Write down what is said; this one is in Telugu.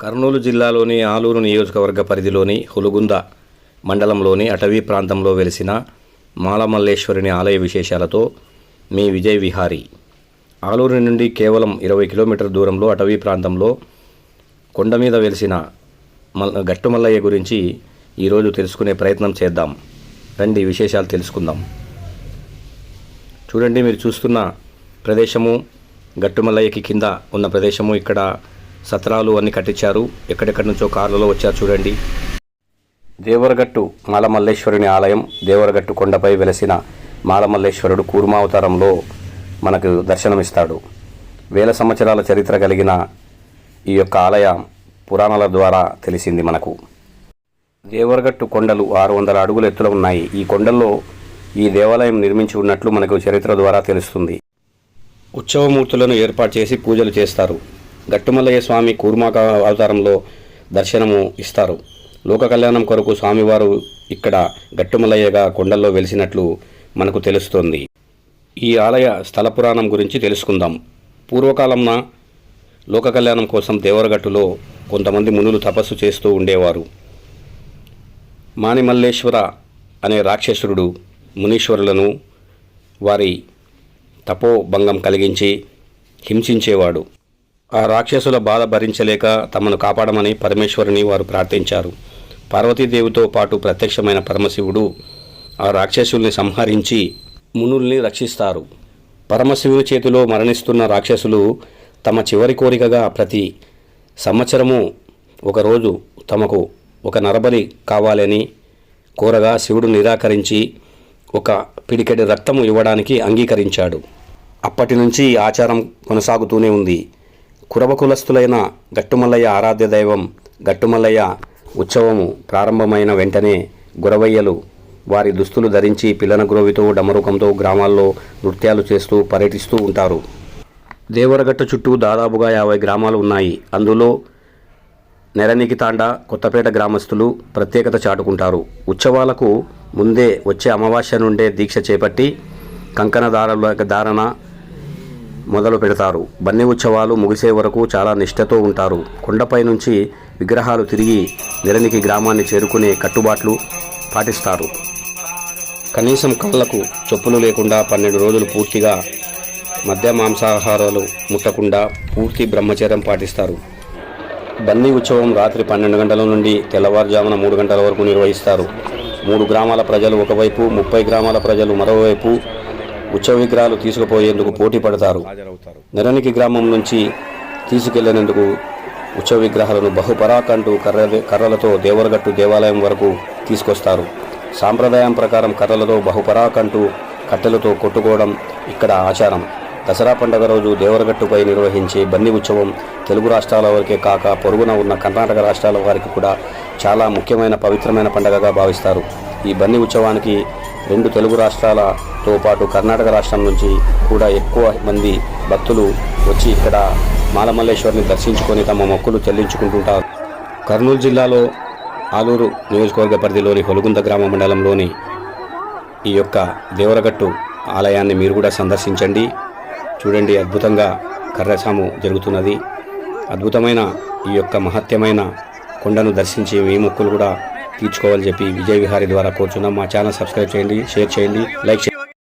కర్నూలు జిల్లాలోని ఆలూరు నియోజకవర్గ పరిధిలోని హులుగుంద మండలంలోని అటవీ ప్రాంతంలో వెలిసిన మాలమల్లేశ్వరుని ఆలయ విశేషాలతో మీ విజయ్ విహారీ. ఆలూరు నుండి కేవలం ఇరవై కిలోమీటర్ దూరంలో అటవీ ప్రాంతంలో కొండ మీద వెలిసిన మల్ గట్టుమల్లయ్య గురించి ఈరోజు తెలుసుకునే ప్రయత్నం చేద్దాం. రండి విశేషాలు తెలుసుకుందాం. చూడండి మీరు చూస్తున్న ప్రదేశము గట్టుమల్లయ్యకి కింద ఉన్న ప్రదేశము. ఇక్కడ సత్రాలు అన్ని కట్టించారు. ఎక్కడెక్కడి నుంచో కార్లలో వచ్చారు చూడండి. దేవరగట్టు మాలమల్లేశ్వరుని ఆలయం దేవరగట్టు కొండపై వెలసిన మాలమల్లేశ్వరుడు కూర్మావతారంలో మనకు దర్శనమిస్తాడు. వేల సంవత్సరాల చరిత్ర కలిగిన ఈ యొక్క ఆలయం పురాణాల ద్వారా తెలిసింది మనకు. దేవరగట్టు కొండలు ఆరు వందల అడుగుల ఎత్తులో ఉన్నాయి. ఈ కొండల్లో ఈ దేవాలయం నిర్మించి ఉన్నట్లు మనకు చరిత్ర ద్వారా తెలుస్తుంది. ఉత్సవమూర్తులను ఏర్పాటు చేసి పూజలు చేస్తారు. గట్టుమల్లయ్య స్వామి కూర్మాక అవతారంలో దర్శనము ఇస్తారు. లోక కళ్యాణం కొరకు స్వామివారు ఇక్కడ గట్టుమల్లయ్యగా కొండల్లో వెలిసినట్లు మనకు తెలుస్తోంది. ఈ ఆలయ స్థల పురాణం గురించి తెలుసుకుందాం. పూర్వకాలంన లోక కళ్యాణం కోసం దేవరగట్టులో కొంతమంది మునులు తపస్సు చేస్తూ ఉండేవారు. మానిమల్లేశ్వర అనే రాక్షసుడు మునీశ్వరులను వారి తపోభంగం కలిగించి హింసించేవాడు. ఆ రాక్షసుల బాధ భరించలేక తమను కాపాడమని పరమేశ్వరుని వారు ప్రార్థించారు. పార్వతీదేవితో పాటు ప్రత్యక్షమైన పరమశివుడు ఆ రాక్షసుల్ని సంహరించి మునుల్ని రక్షిస్తారు. పరమశివుని చేతిలో మరణిస్తున్న రాక్షసులు తమ చివరి కోరికగా ప్రతి సంవత్సరము ఒకరోజు తమకు ఒక నరబలి కావాలని కోరగా శివుడు నిరాకరించి ఒక పిడికెడి రక్తము ఇవ్వడానికి అంగీకరించాడు. అప్పటి నుంచి ఆచారం కొనసాగుతూనే ఉంది. కురవ కులస్తులైన గట్టుమల్లయ్య ఆరాధ్య దైవం గట్టుమల్లయ్య ఉత్సవము ప్రారంభమైన వెంటనే గురవయ్యలు వారి దుస్తులు ధరించి పిల్లన గురవితో డమరుకంతో గ్రామాల్లో నృత్యాలు చేస్తూ పర్యటిస్తూ ఉంటారు. దేవరగట్ట చుట్టూ దాదాపుగా యాభై గ్రామాలు ఉన్నాయి. అందులో నెరనికి తాండ కొత్తపేట గ్రామస్తులు ప్రత్యేకత చాటుకుంటారు. ఉత్సవాలకు ముందే వచ్చే అమావాస్య నుండే దీక్ష చేపట్టి కంకణ దారుల ధారణ మొదలు పెడతారు. బన్నీ ఉత్సవాలు ముగిసే వరకు చాలా నిష్ఠతో ఉంటారు. కొండపై నుంచి విగ్రహాలు తిరిగి నిరనికి గ్రామాన్ని చేరుకునే కట్టుబాట్లు పాటిస్తారు. కనీసం కళ్ళకు చెప్పులు లేకుండా పన్నెండు రోజులు పూర్తిగా మద్య మాంసాహారాలు ముట్టకుండా పూర్తి బ్రహ్మచర్యం పాటిస్తారు. బన్నీ ఉత్సవం రాత్రి పన్నెండు గంటల నుండి తెల్లవారుజామున మూడు గంటల వరకు నిర్వహిస్తారు. మూడు గ్రామాల ప్రజలు ఒకవైపు ముప్పై గ్రామాల ప్రజలు మరోవైపు ఉత్సవ విగ్రహాలు తీసుకుపోయేందుకు పోటీ పడతారు. నిరనికి గ్రామం నుంచి తీసుకెళ్ళినందుకు ఉత్సవ విగ్రహాలను బహుపరాకంటూ కర్ర కర్రలతో దేవరగట్టు దేవాలయం వరకు తీసుకొస్తారు. సాంప్రదాయం ప్రకారం కర్రలతో బహుపరాకంటూ కట్టెలతో కొట్టుకోవడం ఇక్కడ ఆచారం. దసరా పండుగ రోజు దేవరగట్టుపై నిర్వహించే బన్ని ఉత్సవం తెలుగు రాష్ట్రాల వరకే కాక పొరుగున ఉన్న కర్ణాటక రాష్ట్రాల వారికి కూడా చాలా ముఖ్యమైన పవిత్రమైన పండుగగా భావిస్తారు. ఈ బన్ని ఉత్సవానికి రెండు తెలుగు రాష్ట్రాలతో పాటు కర్ణాటక రాష్ట్రం నుంచి కూడా ఎక్కువ మంది భక్తులు వచ్చి ఇక్కడ మాలమల్లేశ్వరిని దర్శించుకొని తమ మొక్కులు చెల్లించుకుంటుంటారు. కర్నూలు జిల్లాలో ఆలూరు నియోజకవర్గ పరిధిలోని హొలుగుంద గ్రామ మండలంలోని ఈ యొక్క దేవరగట్టు ఆలయాన్ని మీరు కూడా సందర్శించండి. చూడండి అద్భుతంగా కర్రసాము జరుగుతున్నది. అద్భుతమైన ఈ యొక్క మహత్యమైన కొండను దర్శించి మీ మొక్కులు కూడా తీర్చుకోవాలని చెప్పి విజయ విహారీ ద్వారా కోరుచున్నాం. మా ఛానల్ సబ్స్క్రైబ్ చేయండి షేర్ చేయండి లైక్ చేయండి.